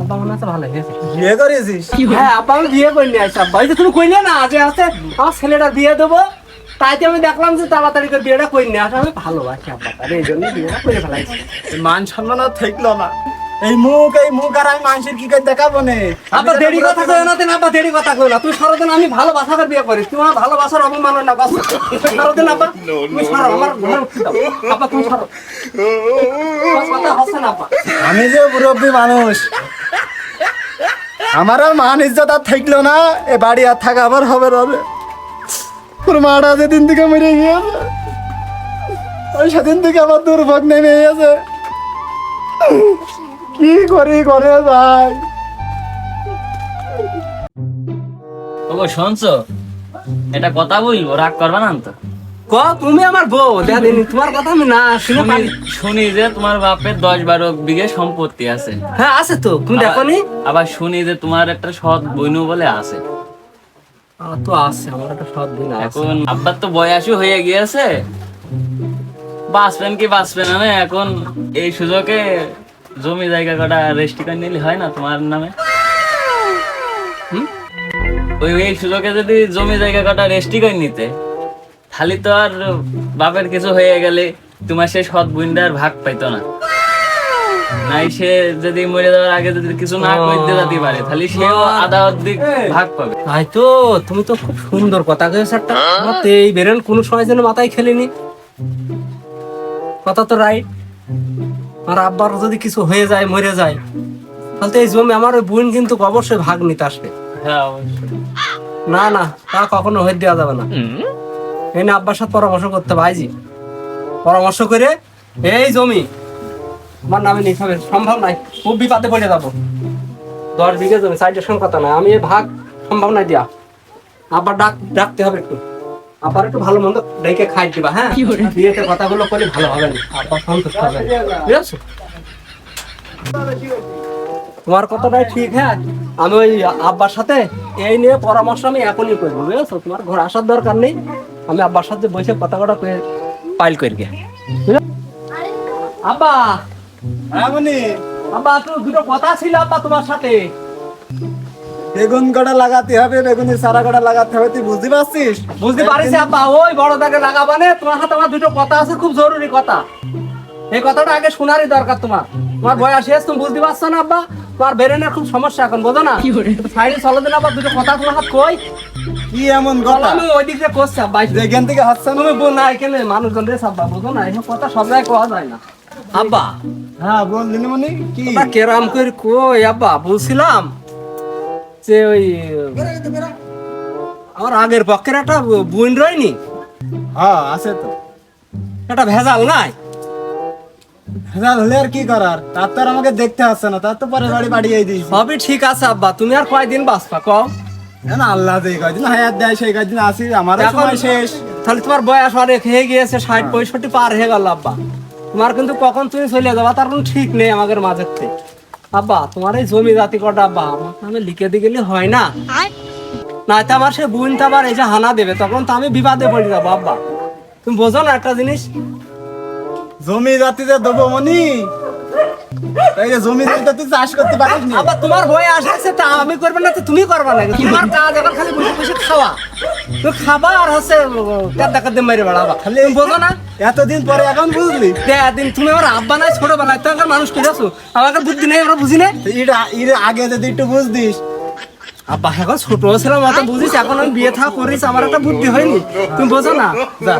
আব্বা মনে হচ্ছে ভালো হয়েছে? বিয়ে করেছিস? হ্যাঁ আব্বা আমি বিয়ে করিনি আইসা আব্বা। এই যে তুমি কইলে না যে আছে আমার ছেলেটা বিয়ে দেবো। তাইতে আমি দেখলাম যে তাড়াতাড়ি করে বিয়েটা করিনি আসলে আমি ভালোবাসি আব্বা তার এই জন্য বিয়েটা করে ফেলাইছি। মান সম্মান আর থাকল না। এই মুখ এই মুখ আর আমি মানুষের কি করে দেখাবো নে? আব্বা দেরি কথা কই না তেন আব্বা দেরি কথা কই না। তুই সারাদিন আমি ভালোবাসা করে বিয়ে করিস। তুই আমার ভালোবাসার অবমাননা বাস। সারাদিন আব্বা তুমি সারো আমার ঘরে উঠতে দাও। আব্বা তুমি সারো। বাস, কথা হচ্ছে না আব্বা। আমি যে মুরব্বী মানুষ আমার আর মান ইজ্জত আর থাকল না এ বাড়ি আর থাকা আবার হবে রবে তোর মাটা যেদিন থেকে মরে গিয়েছে ওই সেদিন থেকে আমার দুর্ভোগ নেমে গেছে কি করি করে যাই? ওগো শুনছো? এটা কথা বলব রাগ করবে না তো? ক তুমি আমার বউ দেদিন তোমার কথা আমি না শুনে শুনি পারি। শুনি যে তোমার বাপের দশ বারো বিঘে সম্পত্তি আছে। হ্যাঁ আছে তো তুমি দেখো নি আবার শুনি যে তোমার একটা সৎ বইনু বলে আছে। তো আছে আমার একটা সৎ দিন এখন আব্বার তো বয়সও হয়ে গিয়েছে। বাঁচবেন কি বাঁচবেন না এখন এই সুযোগে জমি জায়গা কটা রেস্টি করে নিলে হয় না তোমার নামে? হুম? ওই এই সুযোগে যদি জমি জায়গা কটা রেস্টি করে নিতে খালি তো আর বাপের কিছু হয়ে গেলে তোমার সে সৎ বুইন্ডার ভাগ পাইতো না। নাই সে যদি মরে যাওয়ার আগে যদি কিছু না করতে যেতে পারে তাহলে সেও আধা অর্ধেক ভাগ পাবে। তাই তো তুমি তো খুব সুন্দর কথা একটা আমার এই বেরেন কোনো সময় যেন মাথায় খেলেনি। কথা তো রাইট আর আব্বার যদি কিছু হয়ে যায় মরে যায় তাহলে এই জমি আমার ওই বোন কিন্তু অবশ্যই ভাগ নিতে আসবে। হ্যাঁ না না তা কখনো হয়ে দেওয়া যাবে না। এই না আব্বার সাথে পরামর্শ করতে ভাইজি পরামর্শ করে এই জমি আমার নামে নিতে হবে। সম্ভব নাই খুব বিপাদে পড়ে যাব। দশ বিঘে জমি সাইডের সঙ্গে কথা নাই। আমি এই ভাগ সম্ভব নাই দিয়া। আবার ডাক ডাকতে হবে একটু। আবার একটু ভালো মন্দ ডেকে খাই দিবা হ্যাঁ? বিয়েতে কথাগুলো করে ভালো হবে না। সন্তুষ্ট হবে বুঝেছ? তোমার কথাটাই ঠিক হ্যাঁ? আমি ওই আব্বার সাথে এই নিয়ে পরামর্শ আমি এখনই করব বুঝেছ? তোমার ঘর আসার দরকার নেই। আমি আব্বার সাথে বসে কথা কটা করে পাইল করে গে। আব্বা! আব্বা তো দুটো কথা ছিল আব্বা তোমার সাথে। বেগুন কটা লাগাতে হবে বেগুনের সারা কটা লাগাতে হবে তুই বুঝতে পারছিস? বুঝতে পারিস আব্বা ওই বড় দাগে লাগাবানে তোমার হাতে আমার দুটো কথা আছে খুব জরুরি কথা। এই কথাটা আগে শোনারই দরকার তোমার। তোমার বয়স শেষ তুমি বুঝতে পারছ না আব্বা তোমার বেরেনের খুব সমস্যা এখন বোঝো না? সাইডে চলো দিন আবার দুটো কথা তোমার হাত কই? কি এমন কথা? আমি ওই দিক দিয়ে করছি আব্বা যেখান থেকে হচ্ছে না তুমি বল না এখানে মানুষজন রে বুঝো না কথা সব জায়গায় কোয়া যায় না। আব্বা হ্যাঁ বল দিনিমণি কি? কেরাম করে কই আব্বা বলছিলাম। যে ওই আমার আগের পক্ষের একটা বোন রয়নি? হ্যাঁ আছে তো। একটা ভেজাল নাই? ভেজাল হলে আর কি করার? তার তো আর আমাকে দেখতে আসছে না তার তো পরে বাড়ি পাঠিয়ে দিয়েছি। সবই ঠিক আছে আব্বা তুমি আর কয়দিন বাঁচবা কও? না আল্লাহ যে কয়দিন হায়াত দেয় সেই কয়দিন আসি আমার এখন- সময় শেষ। তাহলে তোমার বয়স অনেক হয়ে গিয়েছে ষাট পঁয়ষট্টি পার হয়ে গেল আব্বা। তোমার কিন্তু কখন তুমি চলে যাবা তার কোনো ঠিক নেই আমাদের মাঝের থেকে। আব্বা তোমার এই জমি জাতি কটা আব্বা আমার নামে লিখে দিয়ে গেলে হয় না। না তো আমার সে বোন তো আবার এই যে হানা দেবে তখন তো আমি বিবাদে পড়ে যাব আব্বা। তুমি বোঝো না একটা জিনিস? জমি জাতিতে দেবো মনি এই যে জমি জাতিতে তুই চাষ করতে পারিস নি? আবার তোমার বই আসছে তা আমি করবে না তো তুমি করবে না। তোমার কাজ এখন খালি বসে বসে খাওয়া। তুমি খাবা আর হচ্ছে কাদ্দা কাদ্দে মেরে বেড়াবা। খালি বোঝো না? এতদিন পরে এখন বুঝলি? দিন তুমি আমার আব্বা নাই ছোটবেলায় তো এখন মানুষ করে আছো আমাকে বুদ্ধি নেই আমরা বুঝি না এটা এর আগে যদি একটু বুঝদিস আব্বা এখন ছোট ছিলাম অত বুঝিস এখন আমি বিয়ে থা করিস আমার একটা বুদ্ধি হয়নি। তুমি বোঝো না? যা।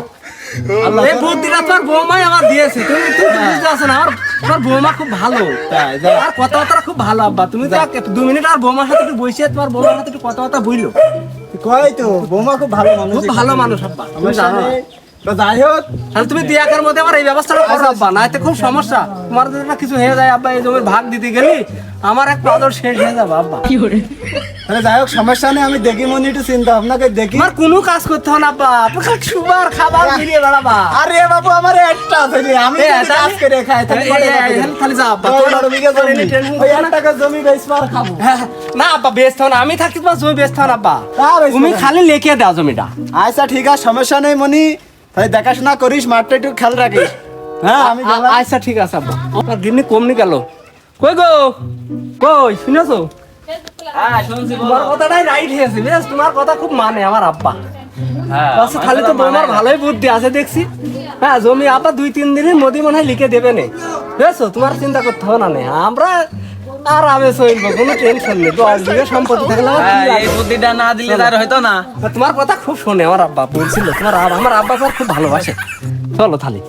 এই বুদ্ধিটা তোমার বৌমাই আমার দিয়েছে। তুমি তুমি বুঝতে পারছ না আমার তোমার বৌমা খুব ভালো। তাই, আর কথাবার্তা খুব ভালো আব্বা। তুমি তো দু মিনিট আর বৌমার সাথে একটু বসে তোমার বৌমার সাথে একটু কথাবার্তা বইলো। কয় তো? বৌমা খুব ভালো মানুষ খুব ভালো মানুষ আব্বা। তুমি জানো তো যাই হোক তাহলে তুমি দিয়াকের মধ্যে আমার এই ব্যবস্থাটা করো আব্বা না এতে খুব সমস্যা। তোমার যদি একটা কিছু হয়ে যায় আব্বা এই জমির ভাগ দিতে গেলি আমার এক পাদর শেষ হয়ে যাবে আব্বা। তাহলে যাই হোক সমস্যা নেই আমি দেখি মনি একটু চিন্তা করে দেখি। তোমার কোনো কাজ করতে হবে না আব্বা। সুবার খাবার মিলিয়ে বেড়াবা। আরে বাবু আমার একটা আছে আমি কাজ করে খাই তাহলে যা আব্বা, বিঘা জমি। এনে ওই এক না। টাকা জমি বেচবো খাব। হ্যাঁ, না আব্বা বেচতে হবে না। আমি থাকি তোমার জমি বেচতে হবে না আব্বা। তুমি খালি লেখে দাও জমিটা। আচ্ছা ঠিক আছে সমস্যা নেই মনি তাই দেখাশোনা করিস মাঠটা একটু খেয়াল রাখিস। হ্যাঁ আমি আচ্ছা ঠিক আছে আব্বা। আপনার গিন্নি কমনি গেল। কই গো? কই শুনেছো? হ্যাঁ শুনছি বলো। তোমার কথাটাই রাইট হয়েছে বেশ তোমার কথা খুব মানে আমার আব্বা। হ্যাঁ, আচ্ছা আমার তো তোমার ভালোই বুদ্ধি আছে দেখছি। হ্যাঁ জমি দুই তিন দিনের মোদি মনে হয় লিখে দেবে নে। বুঝেছ? তোমার চিন্তা করতে হবে না নে। আমরা আরামে চলবো কোনো টেনশন নেই। দশ বিঘা সম্পত্তি থাকলে হ্যাঁ, এই বুদ্ধিটা না দিলে তার হয়তো না। তোমার কথা খুব শোনে আমার আব্বা বলছিল তোমার আব্বা আমার আব্বা খুব ভালোবাসে। চলো তাহলে।